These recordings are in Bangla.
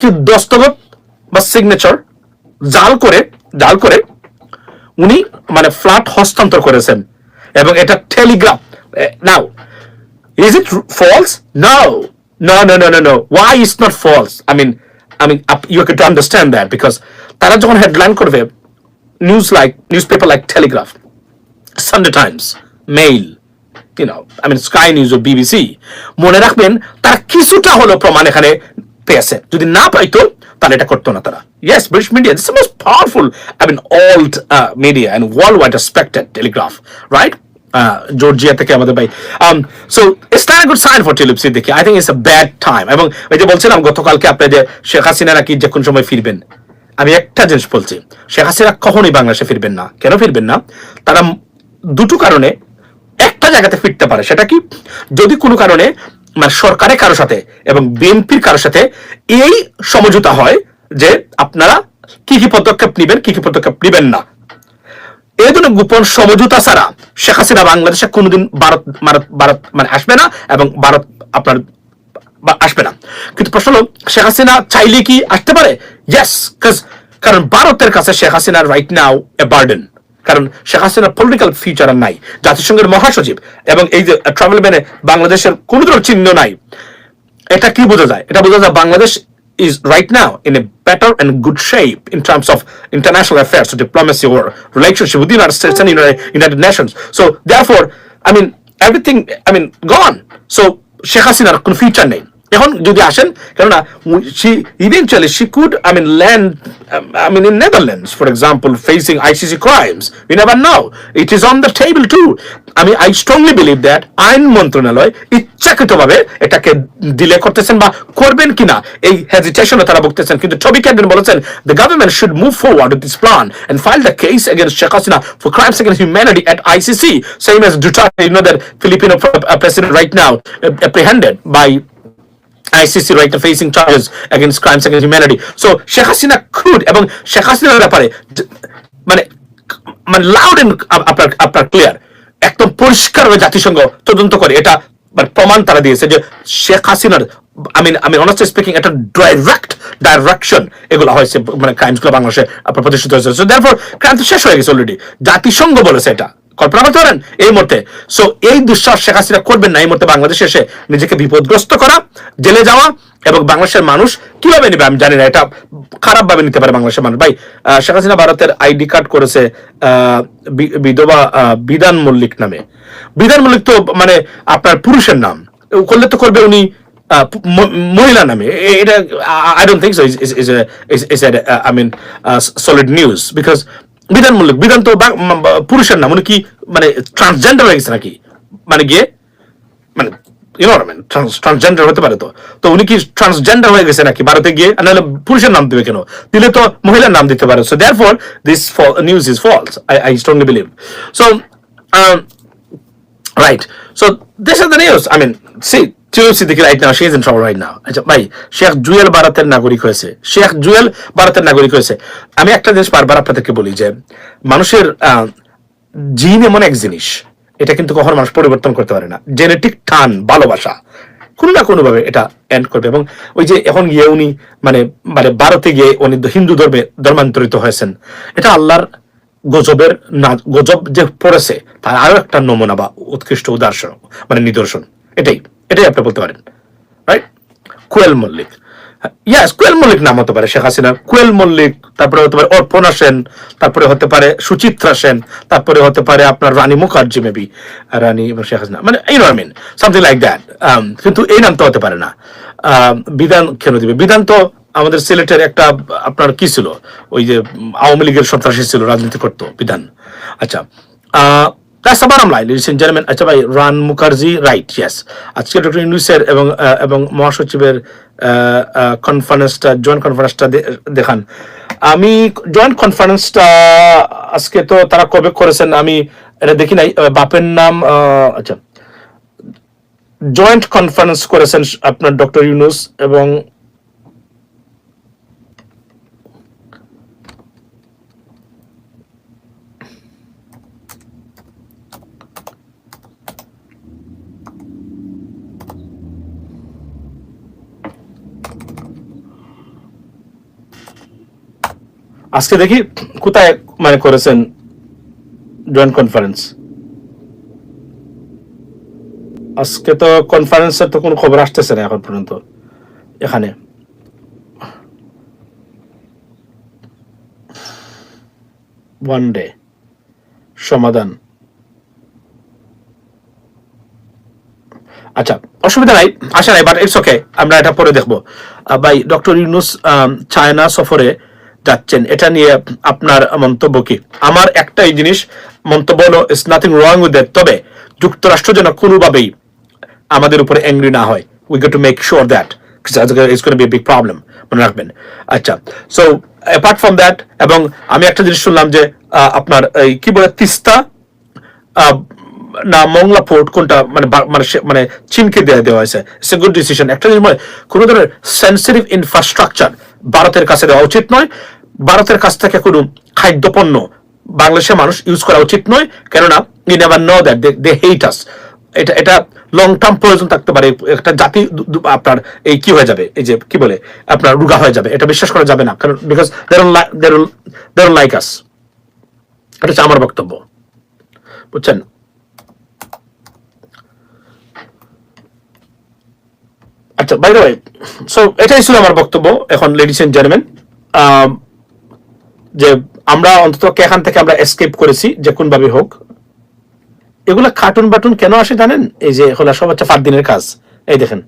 দস্তখত বা সিগনেচার জাল করে জাল করে উনি মানে ফ্ল্যাট হস্তান্তর করেছেন এবং এটা Telegraph now it r- false? No. No, no, no, no, no. Why is not false? I mean, I mean, up, you have to understand that তারা যখন হেডলাইন করবে news like newspaper like Telegraph Sunday Times mail you know I mean Sky News O BBC মনে রাখবেন তারা কিছুটা হলো প্রমাণ এখানে পেয়েছে যদি না পাইতো, তাহলে এটা করতো না তারা। Yes British media this most powerful I mean old media and world wide respected Telegraph right Georgia থেকে আমাদের ভাই। So it's not good sign for Siddiqui I think it's bad time এবং ওই যে বলছিলাম, গতকালকে আপনি যে শেখ হাসিনা নাকি যে কোন সময় ফিরবেন, আমি একটা জিনিস বলছি, শেখ হাসিনা কখনোই বাংলাদেশে ফিরবেন না। কেন ফিরবেন না? তারা দুটো কারণে একটা জায়গাতে ফিরতে পারে। সেটা কি? যদি কোনো কারণে মানে সরকারের কারোর সাথে এবং বিএনপির কারোর সাথে এই সমঝোতা হয় যে আপনারা কি কি পদক্ষেপ নেবেন, কি কি পদক্ষেপ নেবেন না। এই জন্য গোপন সমঝোতা ছাড়া শেখ হাসিনা বাংলাদেশে কোনোদিন ভারত ভারত ভারত মানে আসবে না এবং ভারত আপনার আসবে না। কিন্তু প্রশ্ন হলো, শেখ হাসিনা চাইলে কি আসতে পারে? ইয়েস কারণ ভারতের কাছে Sheikh Hasina right now a burden কারণ শেখ হাসিনার পলিটিক্যাল ফিউচার নাই জাতিসংঘের মহাসচিব এবং এই যে ট্রাভেল ব্যানে বাংলাদেশের কোনো ধরনের চিহ্ন নাই এটা কি বোঝা যায় এটা বোঝা যায় Bangladesh is right now in a better and good shape in terms of international affairs, diplomacy or relationship with the United States and United, Nations. So therefore, I mean, everything, I mean, gone. So Sheikh Hasina future নেই এখন যদি আসেন কেননা eventually she could I mean land um, I mean in Netherlands for example facing ICC crimes we never know it is on the table too আমি I strongly believe that আইন মন্ত্রণালয় ইচ্ছাকৃতভাবে এটাকে ডিলে করতেছেন বা করবেন কিনা এই হেজিটেশনে তারা বলতেছেন কিন্তু টবি ক্যান্ডন বলেছেন the government should move forward with this plan and file the case against Sheikh Hasina for crimes against humanity at ICC same as Duterte you know that Filipino uh, president right now uh, right now facing charges against crimes against humanity. So, Sheikh Hasina could, এবং শেখ হাসিনার ব্যাপারে মানে মানে লাউড এন্ড আপনার আপনার ক্লিয়ার একদম পরিষ্কারভাবে জাতিসংঘ তদন্ত করে। এটা মানে প্রমাণ তারা দিয়েছে যে শেখ হাসিনার আই মিন আমি অনেস্টলি স্পিকিং একটা ডাইরেক্ট ডাইরেকশন এগুলো হয়েছে মানে ক্রাইমসগুলো বাংলাদেশে প্রতিষ্ঠিত হয়েছে। সো ক্রাইম শেষ হয়ে গেছে অলরেডি জাতিসংঘ বলেছে এটা। কল্পনা করতে পারেন এই মুহূর্তে। সো এই দুঃসাহস শেখ হাসিনা করবেন না এই মুহূর্তে বাংলাদেশে এসে নিজেকে বিপদগ্রস্ত করা, জেলে যাওয়া এবং বাংলাদেশের মানুষ কীভাবে নেবে আমি জানি না, এটা খারাপ ভাবে নিতে পারে বাংলাদেশের মানুষ। ভাই শেখ হাসিনা ভারতের আইডি কার্ড করেছে বিধবা বিধান মল্লিক নামে। বিধান মল্লিক তো মানে আপনার পুরুষের নাম। করলে তো করবে উনি মহিলা নামে। এটা I don't think so is I mean solid news because Bidhan Mallick Bidhan তো পুরুষের নাম উনি কি মানে ট্রান্সজেন্ডার হয়ে গেছে নাকি? মানে গিয়ে মানে মানে ট্রান্সজেন্ডার হতে পারে তো। তো উনি কি ট্রান্সজেন্ডার হয়ে গেছে নাকি? ভারতে গিয়ে নাহলে পুরুষের নাম দিবে কেন? দিলে তো মহিলার নাম দিতে পারে। So therefore this news is false I I strongly believe so right so this are the news I mean C চিরু Siddiqui right now she is in trouble right now আচ্ছা ভাই শেখ জুয়েল ভারতের নাগরিক হয়েছে। শেখ জুয়েল ভারতের নাগরিক হয়েছে। আমি একটা জিনিস বারবার আপনাদেরকে বলি যে, মানুষের জিন এমন এক জিনিস, এটা কিন্তু কখনো মানুষ পরিবর্তন করতে পারে না। জেনেটিক টান, ভালোবাসা, কোনো না কোনো ভাবে এটা এন্ড করবে। এবং ওই যে এখন গিয়ে উনি মানে মানে ভারতে গিয়ে উনি হিন্দু ধর্মে ধর্মান্তরিত হয়েছেন। এটা আল্লাহর গজবের না, গজব যে পড়েছে, তার আরও একটা নমুনা বা উৎকৃষ্ট উদাহরণ মানে নিদর্শন। এটাই। এটাই আপনি বলতে পারেন রাইট কোয়েল মল্লিক। ইয়াস কোয়েল মল্লিক নাম হতে পারে শেখ হাসিনা কোয়েল মল্লিক তারপরে হতে পারে অর্পণা সেন তারপরে হতে পারে সুচিত্রা সেন তারপরে হতে পারে আপনার রানী মুখার্জি মেবি রানী এবং শেখ হাসিনা। মানে এই মিন সামথিং লাইক দ্যাট কিন্তু এই নাম তো হতে পারে না। আম, বিধান কেন দিবে? বিধান তো আমাদের সিলেটের একটা আপনার কি ছিল? ওই যে আওয়ামী লীগের সন্ত্রাসী ছিল রাজনীতি করতো বিধান। আচ্ছা আহ, That's the bottom line, ladies and আচ্ছা ভাই রান মুখার্জি রাইট ইয়েস আজকে ডক্টর ইউনুসের এবং আহ, এবং মহাসচিবের কনফারেন্সটা জয়েন্ট কনফারেন্সটা দেখান। আমি জয়েন্ট কনফারেন্সটা আজকে তো তারা কবে করেছেন আমি এটা দেখি নাই। বাপের নাম আচ্ছা। জয়েন্ট কনফারেন্স করেছেন আপনার ডক্টর ইউনুস এবং আজকে দেখি কোথায় মানে করেছেন জয়েন্ট কনফারেন্স আজকে তো কনফারেন্সের তো কোনো খবর আসতেছে না এখন পর্যন্ত, এখানে। ওয়ান ডে সমাধান। আচ্ছা অসুবিধা নাই আশা নাই বাট ইটস ওকে আমরা এটা পরে দেখব। ভাই ডক্টর ইউনুস চায়না সফরে যাচ্ছেন। এটা নিয়ে আপনার মন্তব্য কি? আমার একটাই জিনিস, মন্তব্য হলো it's nothing wrong with that তবে যুক্তরাষ্ট্র যেন কোনোভাবেই আমাদের উপরে অ্যাংরি না হয়। We get to make sure that it's be big problem মনে রাখবেন। আচ্ছা সো অ্যাপার্ট ফ্রম দ্যাট এবং আমি একটা জিনিস শুনলাম যে আপনার এই কি বলে, তিস্তা না, মংলা পোর্ট কোনটা মানে মানে মানে চীনকে দিয়ে, দেওয়া হয়েছে। ইটস গুড ডিসিশন একটা জিনিস মানে কোনো ধরনের সেন্সিটিভ ইনফ্রাস্ট্রাকচার ভারতের কাছে দেওয়া উচিত নয়। ভারতের কাছ থেকে কোনো খাদ্যপণ্য বাংলাদেশের মানুষ ইউজ করা উচিত নয়। কেননা you never know that they hate us এটা এটা লং টার্ম প্রয়োজন থাকতে পারে। একটা জাতি আপনার এই কি হয়ে যাবে? এই যে কি বলে? আপনার রুগা হয়ে যাবে। এটা বিশ্বাস করা যাবে না। কারণ বিকজ দের দের লাইক আস এটা হচ্ছে আমার বক্তব্য। বুঝছেন? আচ্ছা বাই দ্য ওয়ে সো এটাই ছিল আমার বক্তব্য, এখন লেডিস এন্ড জেন্টলম্যান যে আমরা অন্তত এখান থেকে আমরা এসকেপ করেছি, যে কোন ভাবে হোক। এগুলা কার্টুন বাটুন কেন আসে জানেন? এই যে এগুলা সব হচ্ছে ফার দিনের কাজ। এই দেখেন।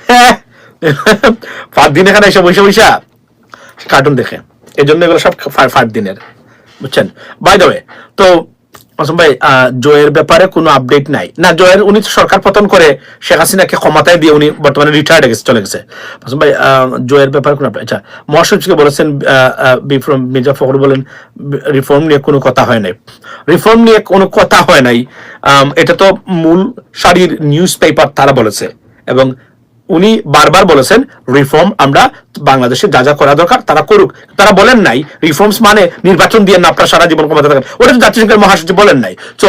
হ্যাঁ ফার দিন এখানে এসে বসে বসে কার্টুন দেখে। এই জন্য এগুলো সব ফার দিনের। বুঝছেন? বাই দ্য ওয়ে তো ভাই জয়ের ব্যাপারে কোনো আপডেট নাই। না, জয়ের উনি সরকার পতন করে শেখ হাসিনাকে ক্ষমতায় দিয়ে উনি বর্তমানে রিটায়ার্ড গেছে, চলে গেছে। ভাই জয়ের ব্যাপারে কোনো update- আচ্ছা মহাসচিবকে বলেছেন বিফ্রম মির্জা ফখর বলেন রিফর্ম নিয়ে কোনো কথা হয় নাই। রিফর্ম নিয়ে কোনো কথা হয় নাই। এটা তো মূল সারির নিউজ পেপার তারা বলেছে। এবং উনি বারবার বলেছেন রিফর্ম আমরা বাংলাদেশে যা যা করা দরকার তারা করুক। তারা বলেন নাই রিফর্মস মানে নির্বাচন দিয়ে না, আপনারা সারা জীবন ক্ষমতা থাকেন। ওটা তো জাতিসংঘের মহাসচিব বলেন নাই। সো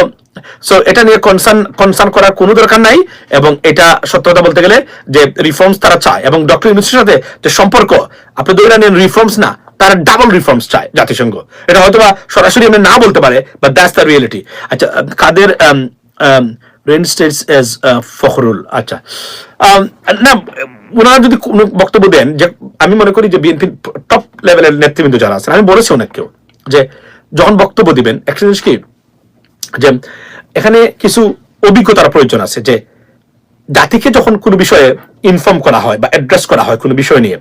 সো এটা নিয়ে কনসার্ন কনসার্ন করার কোনো দরকার নাই এবং এটা সত্য কথা বলতে গেলে যে রিফর্মস তারা চায় এবং ডক্টর ইউনুসের সাথে যে সম্পর্ক, আপনি ধরে নেন রিফর্মস না, তারা ডাবল রিফর্মস চায় জাতিসংঘ। এটা হয়তো বা সরাসরি আমি না বলতে পারে বাট দ্যাটস দ্য রিয়েলিটি আচ্ছা Kader um, um, states as Fakhrul আচ্ছা। না ওনারা যদি কোনো বক্তব্য দেন যে আমি মনে করি যে বিএনপির টপ লেভেলের নেতৃবৃন্দ যারা আছেন আমি বলেছি অনেককেও যে যখন বক্তব্য দিবেন একটা জিনিস কি যে এখানে কিছু অভিজ্ঞতার প্রয়োজন আছে যে জাতিকে যখন কোনো বিষয়ে ইনফর্ম করা হয় বা অ্যাড্রেস করা হয় কোনো বিষয় নিয়ে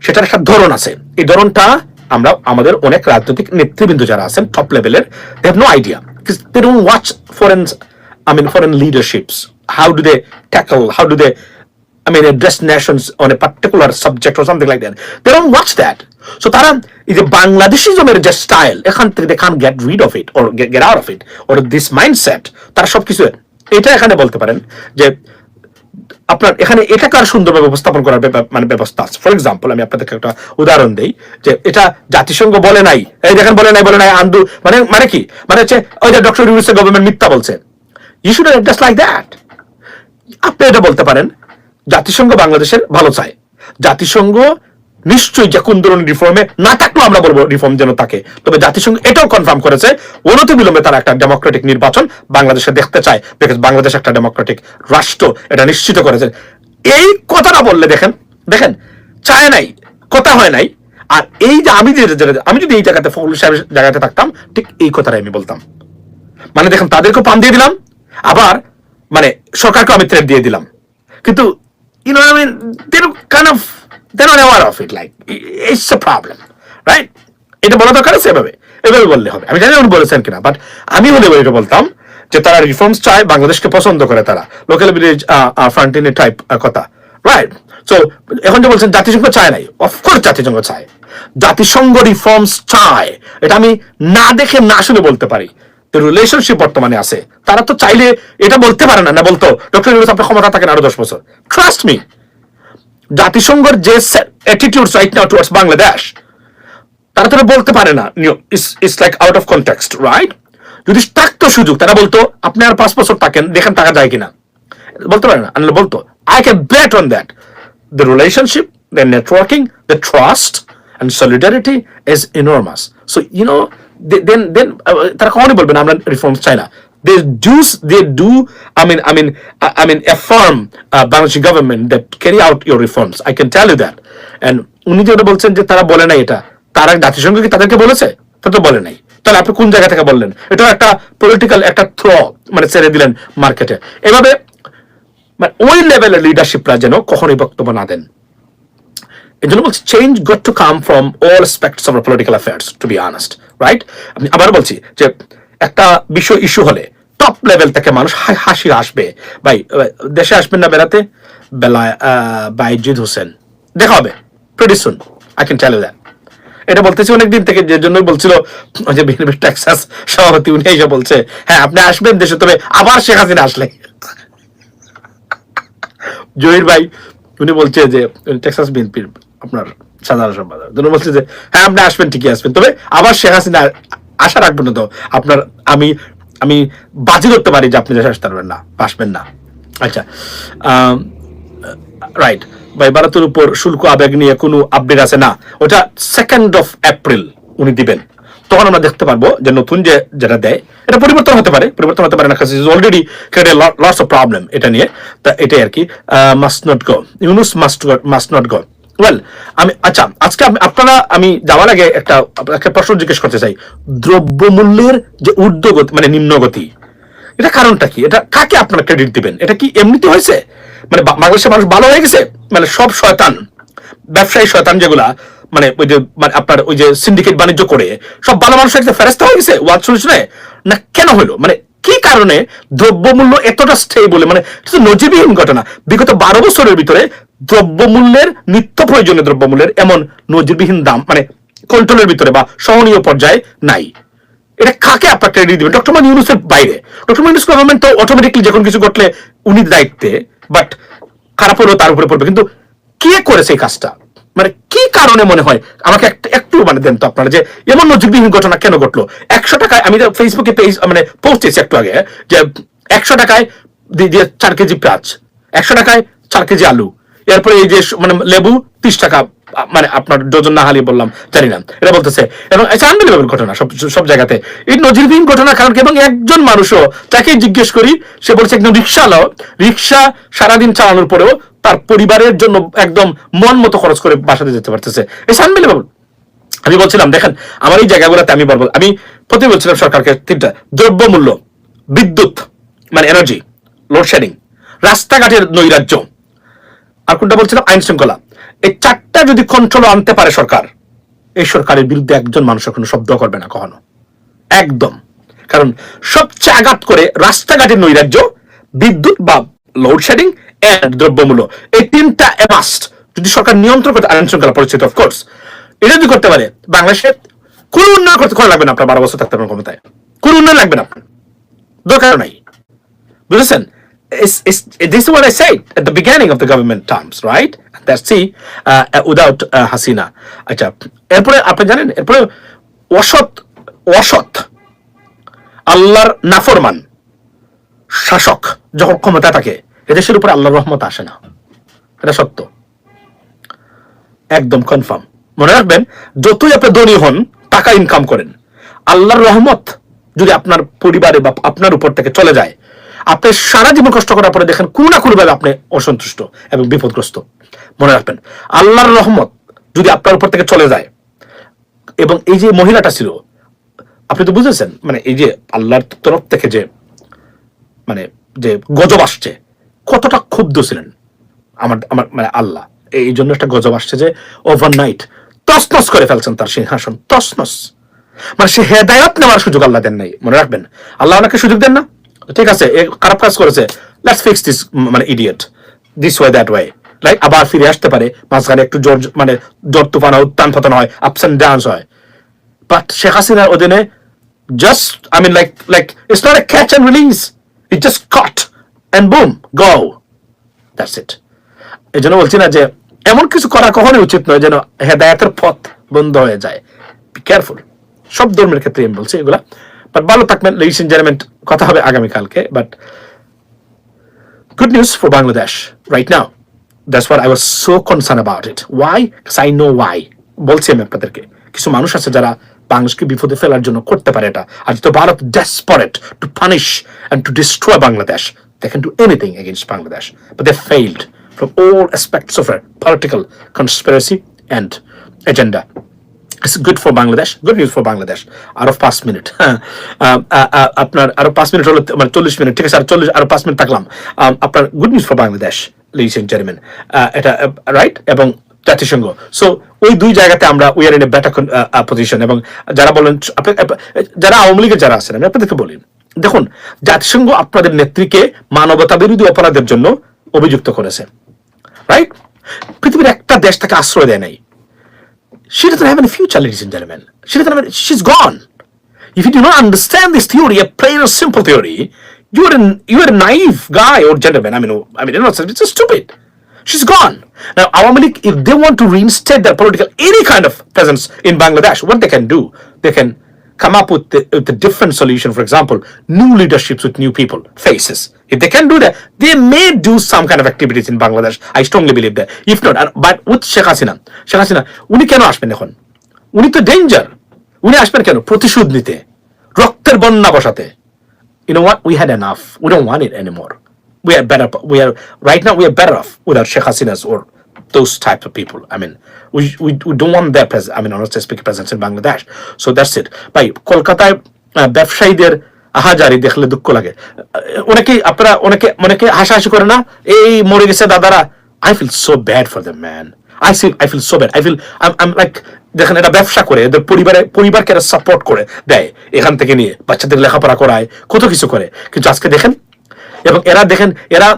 সেটার একটা ধরন আছে। এই ধরনটা আমরা আমাদের অনেক রাজনৈতিক নেতৃবৃন্দ যারা আছেন টপ লেভেলের they have no idea they watch foreign I mean foreign leaderships how do they tackle how do they I mean address nations on a particular subject or something like that they don't watch that so এই যে বাংলাদেশিজমের যে স্টাইল এখান they can't get rid of it or get, get out of it or this mindset তারা সবকিছু এটা এখানে বলতে পারেন যে আপনার এখানে এটাকে আর সুন্দরভাবে উপস্থাপন করার মানে ব্যবস্থা আছে ফর এক্সাম্পল আমি আপনাদেরকে একটা উদাহরণ দেই যে এটা জাতিসংঘ বলে নাই এই দেখেন বলে নাই বলে নাই আন্দু মানে মানে কি মানে হচ্ছে ওই যে ডক্টর ইউনুসের গভর্নমেন্ট মিথ্যা বলছে you should just like that আপনি এটা বলতে পারেন, জাতিসংঘ বাংলাদেশের ভালো চায় জাতিসংঘ নিশ্চয়ই যে কোন ধরনের রিফর্মে না থাকলেও আমরা বলব রিফর্ম যেন থাকে। তবে জাতিসংঘ এটাও কনফার্ম করেছে অনতি বিলম্বে তারা একটা ডেমোক্রেটিক নির্বাচন বাংলাদেশে দেখতে চায় বিকজ বাংলাদেশ একটা ডেমোক্রেটিক রাষ্ট্র, এটা নিশ্চিত করেছে। এই কথাটা বললে দেখেন দেখেন, চায় নাই, কথা হয় নাই। আর এই যে আমি যে আমি যদি এই জায়গাতে ফখরুল সাহেবের জায়গাতে থাকতাম, ঠিক এই কথাটাই আমি বলতাম। মানে দেখেন, তাদেরকেও পাম দিয়ে দিলাম আবার মানে সরকারকে আমি থ্রেট দিয়ে দিলাম। কিন্তু I mean kind of aware of it like it's a problem right এটা বলা দরকার এভাবে বললে হবে। আমি জানি উনি বলেছেন কিনা বাট আমি হলে এটা বলতাম যে তারা রিফর্মস চায়, বাংলাদেশকে পছন্দ করে তারা। লোকাল ভিলেজ ফ্রন্টিনের টাইপ কথা রাইট সো এখন যে বলছেন জাতিসংঘ চায় নাই অফকোর্স জাতিসংঘ চায়। জাতিসংঘ রিফর্মস চায়। এটা আমি না দেখে, না শুনে বলতে পারি। রিলেশনশিপ বর্তমানে আছে। তারা তো চাইলে এটা বলতে পারে না। না বলতো ডক্টর ইউনুস আপনার ক্ষমতা থাকেন আরও দশ বছর। ট্রাস্ট মি জাতিসংঘের যে attitude right now towards Bangladesh তারা তো বলতে পারে না। It's like out of context right যদি থাকতো সুযোগ তারা বলতো আপনি আর পাঁচ বছর থাকেন দেখেন টাকা যায় কিনা? বলতে পারে না। বলতো I can bet on that the relationship the networking the trust and solidarity is enormous. You know, then then uh, তারা কখনই বলবেন আমরা রিফর্মস চাই না। They do they do I mean I mean I, I mean affirm uh, Bangladeshi government that carry out your reforms. I can tell you that. And উনি যেটা বলছেন যে তারা বলে নাই এটা তারা জাতিসংঘ কি তাদেরকে বলেছে? তা তো বলে নাই। তাহলে আপনি কোন জায়গা থেকে বললেন? এটা একটা পলিটিক্যাল একটা থ্র মানে ছেড়ে দিলেন মার্কেটে। এভাবে মানে ওই লেভেলের লিডারশিপরা যেন কখনোই বক্তব্য না দেন। এই জন্য বলছি change got to come from all aspects of political affairs to be honest right আমি আবার বলছি যে একটা বিষয় ইস্যু হলে টপ লেভেল থেকে মানুষ হাসি আসবে। ভাই দেশে আসবেন না বেড়াতে? বেলায় বাইজিদ হোসেন। দেখা হবে। Pretty I can tell that এটা বলতেছি অনেকদিন থেকে, যে জন্য বলছিল যে বিএনপি টেক্সাস সভাপতি, উনি এসে বলছে হ্যাঁ আপনি আসবেন দেশে, তবে আবার শেখ হাসিনা আসলে। জহির ভাই, উনি বলছে যে টেক্সাস বিএনপির আপনার সাধারণ সম্পাদক। উনি বলছে যে হ্যাঁ আপনি আসবেন, ঠিকই আসবেন। তবে আবার শেখ হাসিনা আশা রাখবেন না তো, আপনার, আমি আমি বাজি করতে পারি যে আপনি দেশে আসতে পারবেন না, আসবেন না। আচ্ছা রাইট ভাই, ভারতের উপর শুল্ক আবেগ নিয়ে কোনো আপডেট আছে না? ওটা সেকেন্ড অফ এপ্রিল উনি দিবেন। তখন আমরা দেখতে পারব যে নতুন যে যেটা দেয়, এটা পরিবর্তন হতে পারে, পরিবর্তন হতে পারে না কারণ already create lots of problem এটা নিয়ে। তা এটাই আর কি must not go Yunus must must not go well আমি আচ্ছা আজকে আপনারা, আমি যাওয়ার আগে একটা একটা প্রশ্ন জিজ্ঞেস করতে চাই। দ্রব্যমূল্যের যে ঊর্ধ্বগতি মানে নিম্নগতি, এটা কারণটা কি? এটা কাকে আপনারা ক্রেডিট দিবেন? এটা কি এমনিতে হয়েছে? মানে বাংলাদেশের মানুষ ভালো হয়ে গেছে? মানে সব শয়তান, ব্যবসায়ী শয়তান যেগুলা মানে ওই যে মানে আপনার ওই যে সিন্ডিকেট বাণিজ্য করে, সব ভালো মানুষ একটা ফেরস্তা হয়ে গেছে? ওয়ার্ড সলিউশনে না? কেন হলো? মানে কি কারণে দ্রব্যমূল্য এতটা স্টেবল মানে এটা তো ঘটনা। বিগত বারো বছরের ভিতরে দ্রব্যমূল্যের নিত্য প্রয়োজনীয় দ্রব্যমূল্যের এমন নজিরবিহীন দাম মানে কন্ট্রোলের ভিতরে বা সহনীয় পর্যায়ে নাই। এটা কাকে আপনার ক্রেডিট দিবেন ডক্টর মান ইউনুসের বাইরে। ডক্টর মান ইউনুস গভর্নমেন্ট তো অটোমেটিকলি যখন কিছু ঘটলে উনি দায়িত্বে বাট খারাপ হলেও তার উপরে পড়বে। কিন্তু কে করেছে এই কাজটা? মানে কি কারণে মনে হয়? আমাকে একটা মানে দেন তো আপনারা যে এমন নজিরবিহীন ঘটনা কেন ঘটলো? একশো টাকায়, আমি ফেসবুকে পেজ মানে পোস্ট দিয়েছি একটু আগে, যে একশো টাকায় দিয়ে চার কেজি পেঁয়াজ, একশো টাকায় চার কেজি আলু এরপরে এই যে মানে লেবু, তিরিশ টাকা মানে আপনার ডজন না হালিয়ে বললাম, জানি না। এটা বলতেছে, এবং এটা আনবিলিভেবল ঘটনা, সব সব জায়গাতে। এই নজিরবিহীন ঘটনা, কারণ এবং একজন মানুষও তাকে জিজ্ঞেস করি, সে বলছে একজন রিক্সাওয়ালাও, রিক্সা সারাদিন চালানোর পরেও তার পরিবারের জন্য একদম মন মতো খরচ করে বাসাতে যেতে পারতেছে। এটা আনবিলিভেবল আমি বলছিলাম, দেখেন, আমার এই জায়গাগুলোতে আমি বলব, আমি প্রতি বলছিলাম সরকারকে তিনটা, দ্রব্যমূল্য, বিদ্যুৎ মানে এনার্জি লোডশেডিং রাস্তাঘাটের নৈরাজ্য আর কোনটা বলছিলাম আইন শৃঙ্খলা। এই চারটা যদি কন্ট্রোল আনতে পারে সরকার, এই সরকারের বিরুদ্ধে একজন মানুষ কোনো শব্দ করবে না কখনো। একদম। কারণ সবচেয়ে আঘাত করে রাস্তাঘাটের নৈরাজ্য, বিদ্যুৎ বা লোডশেডিং এন্ড দ্রব্যমূল্য। এই তিনটা এমাস্ট যদি সরকার নিয়ন্ত্রণ করতে, আইন শৃঙ্খলা পরিস্থিতি অফকোর্স এটা যদি করতে পারে, বাংলাদেশে কোন উন্নয়ন করতে করা লাগবে না আপনার বারো বছর থাকতে পারেন ক্ষমতায়। কোন উন্নয়ন লাগবে না। আপনার দরকার নাই। বুঝেছেন? It's, it's, this is what I said at the beginning of the government terms, right? That's see, uh, uh, without uh, Hasina. আচ্ছা এরপরে আপনি জানেন এরপরে অসৎ অসৎ আল্লাহর নাফরমান শাসক যখন ক্ষমতা থাকে এদেশের উপরে আল্লাহর রহমত আসে না। এটা সত্য। একদম কনফার্ম মনে রাখবেন যতই আপনি ধনী হন টাকা ইনকাম করেন আল্লাহর রহমত যদি আপনার পরিবারে বা আপনার উপর থেকে চলে যায় আপনি সারা জীবন কষ্ট করার পরে দেখেন কোনো না কোনো ভাবে আপনি অসন্তুষ্ট এবং বিপদগ্রস্ত। মনে রাখবেন, আল্লাহর রহমত যদি আপনার উপর থেকে চলে যায়, এবং এই যে মহিলাটা ছিল, আপনি তো বুঝেছেন মানে এই যে আল্লাহর তরফ থেকে যে মানে যে গজব আসছে, কতটা ক্ষুব্ধ ছিলেন আমার আমার মানে আল্লাহ। এই জন্য একটা গজব আসছে যে ওভারনাইট তসনস করে ফেলছেন তার সিংহাসন তসনস মানে সে হেদায়ত নেওয়ার সুযোগ আল্লাহ দেন নাই। মনে রাখবেন, আল্লাহ ওনাকে সুযোগ দেন না? ঠিক আছে এ খারাপ কাজ করেছে। লেটস ফিক্স দিস মানে idiot this way that way like আবার ফিরে আসতে পারে মাঝখানে একটু জোর মানে জোর তুফান হয় উত্তান পতন হয় আপস অ্যান্ড ডাউনস হয়। বাট শেখ হাসিনার অধীনে just I mean like like it's not a catch and release. It just caught and boom, go. That's it. এই জন্য বলছি না যে এমন কিছু করা কখনোই উচিত নয় যেন হেদায়াতের পথ বন্ধ হয়ে যায়। কেয়ারফুল সব ধর্মের ক্ষেত্রে আমি বলছি এগুলা। বাট ভালো থাকবেন এন্ড জেন্টলম্যান কথা হবে আগামীকালকে but good news for Bangladesh right now. That's what I was so concerned about it. Why? Because I know বলছি আমি আপনাদেরকে কিছু মানুষ আছে যারা বাংলাদেশকে বিপদে ফেলার জন্য করতে পারে এটা আর যেহেতু Bharat desperate to punish and to destroy Bangladesh they can do anything against Bangladesh but they failed from all aspects of a political conspiracy and agenda. It's good for Bangladesh. Good news for Bangladesh. Out of পাঁচ মিনিট আপনার আরও পাঁচ মিনিট হলো মানে চল্লিশ মিনিট ঠিক আছে আর চল্লিশ আরও পাঁচ মিনিট থাকলাম। আম, আপনার গুড নিউজ ফর বাংলাদেশ লিজ এন্ড জেরিমেন এটা রাইট এবং জাতিসংঘ। সো ওই দুই জায়গাতে আমরা we are in a better position এবং যারা বলেন যারা আওয়ামী লীগের যারা আছেন আমি আপনাদেরকে বলি। দেখুন জাতিসংঘ আপনাদের নেত্রীকে মানবতা বিরোধী অপরাধের জন্য অভিযুক্ত করেছে। রাইট পৃথিবীর একটা দেশ তাকে আশ্রয় দেয় নাই। She doesn't have any future, ladies and gentlemen. She doesn't have any, she's gone. If you do not understand this theory, a plain and simple theory, you're an you're a naive guy or gentleman. I mean, I mean, not, it's just stupid. She's gone. Now, Awami League, if they want to reinstate their political, any kind of presence in Bangladesh, what they can do, they can come up with, the, with a different solution. For example, new leaderships with new people, faces. If they can do that, they may do some kind of activities in Bangladesh. I strongly believe that. If not, and- but with Sheikh Hasina, Sheikh Hasina, উনি কেন আসবেন এখন উনি তো ডেঞ্জার উনি আসবেন কেন প্রতিশোধ নিতে রক্তের বন্যা বসাতে you know what? We had enough. We don't want it anymore. We are better. We are right now. We are better off without Sheikh Hasinas or those type of people. I mean, we we, we don't want their presence. I mean, honestly speaking, presence in Bangladesh. So that's it. ভাই কলকাতায় ব্যবসায়ীদের আহাজারি দেখলে দুঃখ লাগে আহ, অনেকে আপনারা অনেকে অনেকে হাসাহাসি করে না এই মরে গেছে দাদারা I feel so bad for the man I feel I feel so bad I feel I like দেখেন এটা ব্যবসা করে এদের পরিবারে পরিবারকে এরা সাপোর্ট করে দেয় এখান থেকে নিয়ে বাচ্চাদের লেখাপড়া করায় কত কিছু করে কিন্তু আজকে দেখেন এবং এরা দেখেন এরা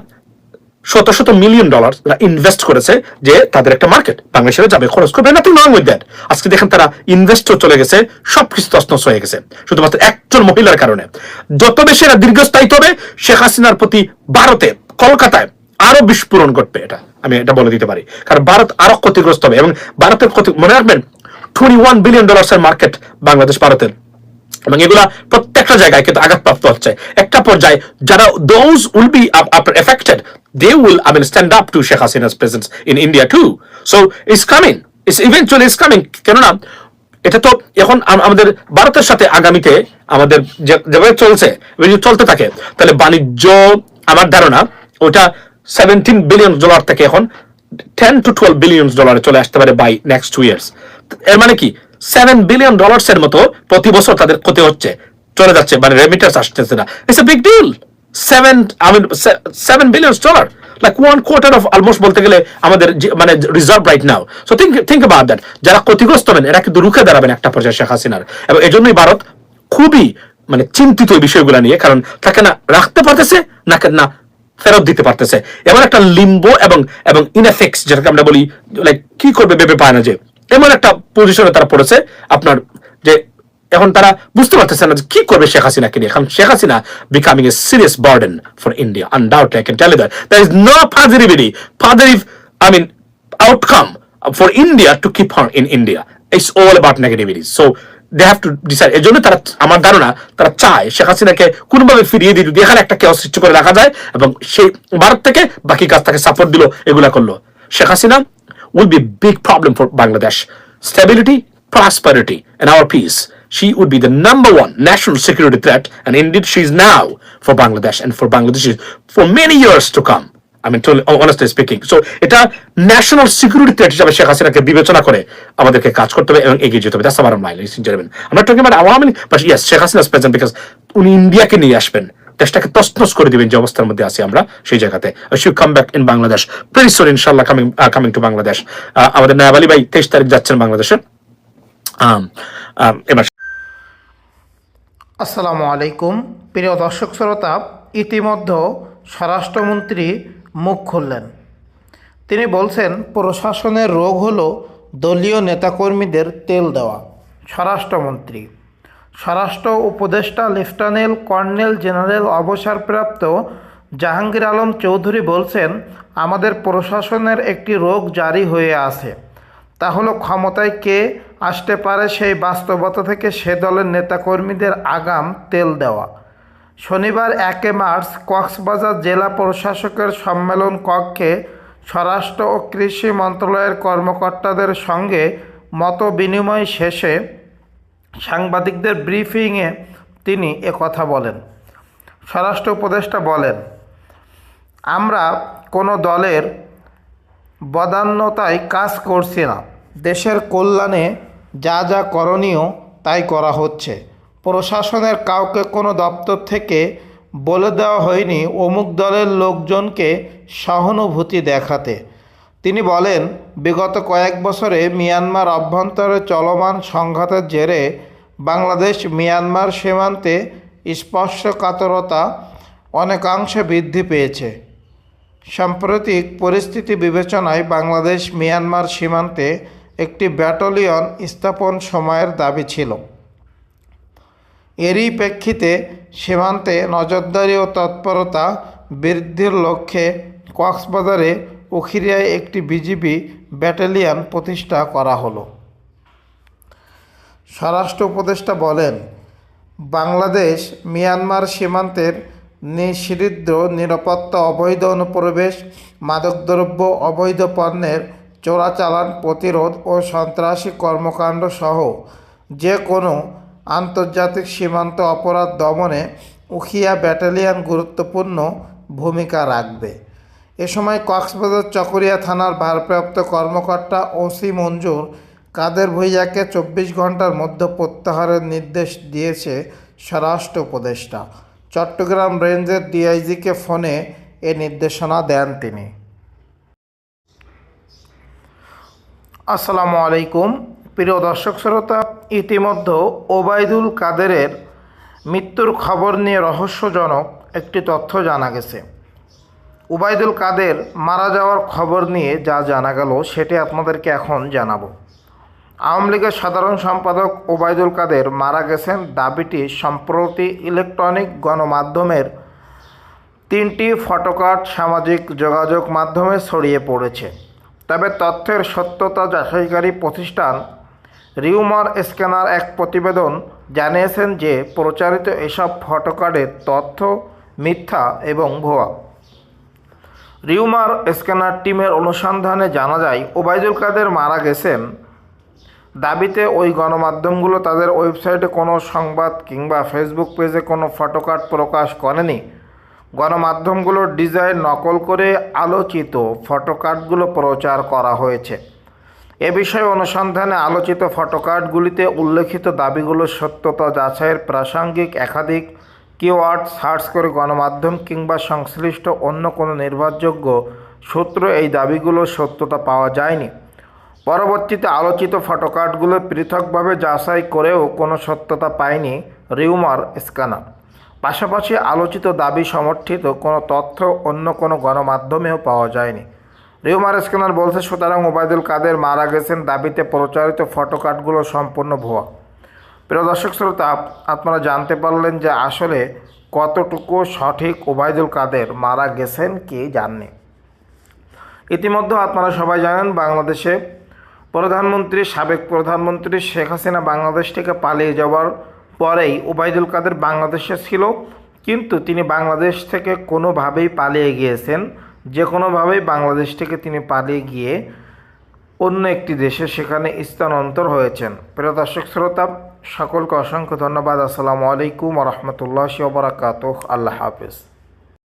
শত শত মিলিয়ন ডলার ইনভেস্ট করেছে যে তাদের একটা মার্কেট বাংলাদেশে যাবে, খরচ করবে নাথিং রং উইথ দ্যাট আজকে দেখেন তারা ইনভেস্টর চলে গেছে, সবকিছু তছনছ হয়ে গেছে, শুধুমাত্র একজন মহিলার কারণে। যত বেশি এরা দীর্ঘস্থায়িত হবে শেখ হাসিনার প্রতি ভারতে, কলকাতায় আরও বিস্ফোরণ ঘটবে এটা, আমি এটা বলে দিতে পারি। কারণ ভারত আরও ক্ষতিগ্রস্ত হবে এবং ভারতের ক্ষতি, মনে রাখবেন টোয়েন্টি ওয়ান বিলিয়ন ডলার্সের মার্কেট বাংলাদেশ, ভারতের। এবং এগুলা প্রত্যেকটা জায়গায় কিন্তু আঘাতপ্রাপ্ত হচ্ছে। একটা পর্যায়ে যারা those will be affected they will I mean stand up to Sheikh Hasina's presence in India to so it's coming it's eventually it's coming কেননা, এটা তো এখন আমাদের ভারতের সাথে আগামীতে আমাদের যেভাবে চলছে যদি চলতে থাকে, তাহলে বাণিজ্য, আমার ধারণা, ওটা সেভেন্টিন বিলিয়ন ডলার থেকে এখন টেন টু টুয়েলভ বিলিয়ন ডলারে চলে আসতে পারে বাই নেক্সট টু ইয়ার্স এর মানে কি? সেভেন বিলিয়ন ডলার্স এর মতো প্রতি বছর তাদের ক্ষতি হচ্ছে। চলে যাচ্ছে মানে রেমিটার্স আসতেছে না। It's a big deal seven I mean seven billion dollar like one quarter of almost বলতে গেলে আমাদের মানে reserve right now so think think about that যারা ক্ষতিগ্রস্ত হবেন, এরা কিন্তু রুখে দাঁড়াবেন একটা পর্যায়ে, শেখ হাসিনার। এবং এজন্যই ভারত খুবই মানে চিন্তিত এই বিষয়গুলো নিয়ে। কারণ তাকে না রাখতে পারতেছে, না না ফেরত দিতে পারতেছে। এমন একটা লিম্বো এবং এবং ইনএফেক্স যেটাকে আমরা বলি লাইক কি করবে ভেবে পায় না যে। এমন একটা পজিশনে তারা পড়েছে, আপনার যে এখন তারা বুঝতে পারতেছে না যে কি করবে শেখ হাসিনাকে নিয়ে এখন Sheikh Hasina becoming a serious burden for India undoubtedly I can tell that there is no positivity positive I mean outcome for India to keep her in India. It's all about negativity. So, they have to decide. এর জন্য তারা, আমার ধারণা, তারা চায় শেখ হাসিনাকে কোনোভাবে ফিরিয়ে দিয়ে যদি এখানে একটা কেউ সৃষ্টি করে রাখা যায় এবং সেই ভারত থেকে বাকি কাজ তাকে সাপোর্ট দিল, এগুলা করল Sheikh Hasina will be a big problem for Bangladesh. Stability, prosperity, and our peace. She would be the number one national security threat, and indeed she is now for Bangladesh and for Bangladesh for many years to come. I mean, totally, honestly speaking. So, এটা ন্যাশনাল সিকিউরিটি থ্রেট হিসাবে শেখ হাসিনাকে বিবেচনা করে আমাদেরকে কাজ করতে হবে এবং এগিয়ে যেতে হবে দ্যাটস আমার মাইন্ড লিসেন জেরবেন আমরা টকিং অ্যাবাউট আওয়ামী ইন্ডিয়াকে নিয়ে আসবেন দেশটাকে তছনছ করে দিবেন যে অবস্থার মধ্যে আছি আমরা সেই জায়গাতে। She come back in Bangladesh very soon ইনশাল্লাহ কামিং কামিং টু বাংলাদেশ আমাদের নায়াব আলী ভাই তেইশ তারিখ যাচ্ছেন বাংলাদেশে। আম, আম, এবার আসসালামু আলাইকুম। প্রিয় দর্শক শ্রোতা ইতিমধ্যে স্বরাষ্ট্রমন্ত্রী মুখ খুললেন। তিনি বলছেন প্রশাসনের রোগ হলো দলীয় নেতাকর্মীদের তেল দেওয়া। স্বরাষ্ট্রমন্ত্রী স্বরাষ্ট্র উপদেষ্টা লেফটেন্যান্ট কর্নেল জেনারেল অবসরপ্রাপ্ত জাহাঙ্গীর আলম চৌধুরী বলছেন, আমাদের প্রশাসনের একটি রোগ জারি হয়ে আছে। তা হলো ক্ষমতায় কে আসতে পারে সেই বাস্তবতা থেকে সে দলের নেতাকর্মীদের আগাম তেল দেওয়া। শনিবার একে মার্চ কক্সবাজার জেলা প্রশাসকের সম্মেলন কক্ষে স্বরাষ্ট্র ও কৃষি মন্ত্রণালয়ের কর্মকর্তাদের সঙ্গে মত বিনিময় শেষে সাংবাদিকদের ব্রিফিংয়ে তিনি কথা বলেন। স্বরাষ্ট্র উপদেষ্টা বলেন, আমরা কোনো দলের বদান্যতায় কাজ করছি না। দেশের কল্যাণে যা যা করণীয় তাই করা হচ্ছে। প্রশাসনের কাউকে কোনো দপ্তর থেকে বলে দেওয়া হয়নি অমুক দলের লোকজনকে সহানুভূতি দেখাতে। তিনি বলেন, বিগত কয়েক বছরে মিয়ানমার অভ্যন্তরে চলমান সংঘাতের জেরে বাংলাদেশ মিয়ানমার সীমান্তে স্পর্শকাতরতা অনেকাংশে বৃদ্ধি পেয়েছে। সাম্প্রতিক পরিস্থিতি বিবেচনায় বাংলাদেশ মিয়ানমার সীমান্তে একটি ব্যাটালিয়ন স্থাপন সময়ের দাবি ছিল। এরই প্রেক্ষিতে সীমান্তে নজরদারি ও তৎপরতা বৃদ্ধির লক্ষ্যে কক্সবাজারে উখিরিয়ায় একটি বিজিবি ব্যাটালিয়ন প্রতিষ্ঠা করা হলো। স্বরাষ্ট্র উপদেষ্টা বলেন, বাংলাদেশ মিয়ানমার সীমান্তের নিষিদ্ধ নিরাপত্তা অবৈধ অনুপ্রবেশ, মাদকদ্রব্য অবৈধ পণ্যের চোরাচালান প্রতিরোধ ও সন্ত্রাসী কর্মকাণ্ড সহ যে কোনো আন্তর্জাতিক সীমান্ত অপরাধ দমনে উখিয়া ব্যাটালিয়ান গুরুত্বপূর্ণ ভূমিকা রাখবে। এ সময় কক্সবাজার চকরিয়া থানার ভারপ্রাপ্ত কর্মকর্তা ওসি মঞ্জুর কাদের ভূঁইয়াকে চব্বিশ ঘণ্টার মধ্যে প্রত্যাহারের নির্দেশ দিয়েছে স্বরাষ্ট্র উপদেষ্টা। চট্টগ্রাম রেঞ্জের ডিআইজিকে ফোনে এ নির্দেশনা দেন তিনি। আসসালামু আলাইকুম। প্রিয় দর্শক শ্রোতা ইতিমধ্যে ওবায়দুল কাদেরের মৃত্যুর খবর নিয়ে রহস্যজনক একটি তথ্য জানা গেছে। উবায়দুল কাদের মারা যাওয়ার খবর নিয়ে যা জানা গেল, সেটি আপনাদেরকে এখন জানাব। আওয়ামী লীগের সাধারণ সম্পাদক ওবায়দুল কাদের মারা গেছেন দাবিটি সম্প্রতি ইলেকট্রনিক গণমাধ্যমের তিনটি ফটোকার্ড সামাজিক যোগাযোগ মাধ্যমে ছড়িয়ে পড়েছে। তবে তথ্যের সত্যতা যাচাইকারী প্রতিষ্ঠান রিউমার স্ক্যানার এক প্রতিবেদন জানিয়েছেন যে, প্রচারিত এসব ফটোকার্ডের তথ্য মিথ্যা এবং ভুয়া। রিউমার স্ক্যানার টিমের অনুসন্ধানে জানা যায়, ওবায়দুল কাদের মারা গেছেন। দাবিতে ওই গণমাধ্যমগুলো তাদের ওয়েবসাইটে কোনো সংবাদ কিংবা ফেসবুক পেজে কোনো ফটোকার্ড প্রকাশ করেনি। গণমাধ্যমগুলোর ডিজাইন নকল করে আলোচিত ফটোকার্ডগুলো প্রচার করা হয়েছে। এ বিষয়ে অনুসন্ধানে আলোচিত ফটোকার্ডগুলিতে উল্লেখিত দাবিগুলোর সত্যতা যাচাইয়ের প্রাসঙ্গিক, একাধিক কিওয়ার্ড সার্চ করে গণমাধ্যম কিংবা সংশ্লিষ্ট অন্য কোনো নির্ভরযোগ্য সূত্র এই দাবিগুলোর সত্যতা পাওয়া যায়নি। পরবর্তীতে আলোচিত ফটোকার্ডগুলো পৃথকভাবে যাচাই করেও কোনো সত্যতা পায়নি রিউমার স্ক্যানার। পাশাপাশি আলোচিত দাবি সমর্থিত কোনো তথ্য অন্য কোনো গণমাধ্যমেও পাওয়া যায়নি। রিউমার স্ক্যানার বলছে, সুতরাং ওবায়দুল কাদের মারা গেছেন, দাবিতে প্রচারিত ফটোকার্ডগুলো সম্পূর্ণ ভুয়া। প্রিয় দর্শক শ্রোতা, আপনারা জানতে পারলেন যে আসলে কতটুকু সঠিক ওবায়দুল কাদের মারা গেছেন, কে জাননি ইতিমধ্যে আপনারা সবাই জানেন, বাংলাদেশে প্রধানমন্ত্রী, সাবেক প্রধানমন্ত্রী শেখ হাসিনা বাংলাদেশ থেকে পালিয়ে যাওয়ার পরেই ওবায়দুল কাদের বাংলাদেশে ছিল। কিন্তু তিনি বাংলাদেশ থেকে কোনোভাবেই পালিয়ে গিয়েছেন, যে কোনোভাবেই বাংলাদেশ থেকে তিনি পালিয়ে গিয়ে অন্য একটি দেশে সেখানে স্থানান্তর হয়েছেন। প্রিয় দর্শক শ্রোতা সকলকে অসংখ্য ধন্যবাদ। আসসালামু আলাইকুম রহমতুল্লাহ বরাকাত আল্লাহ হাফিজ।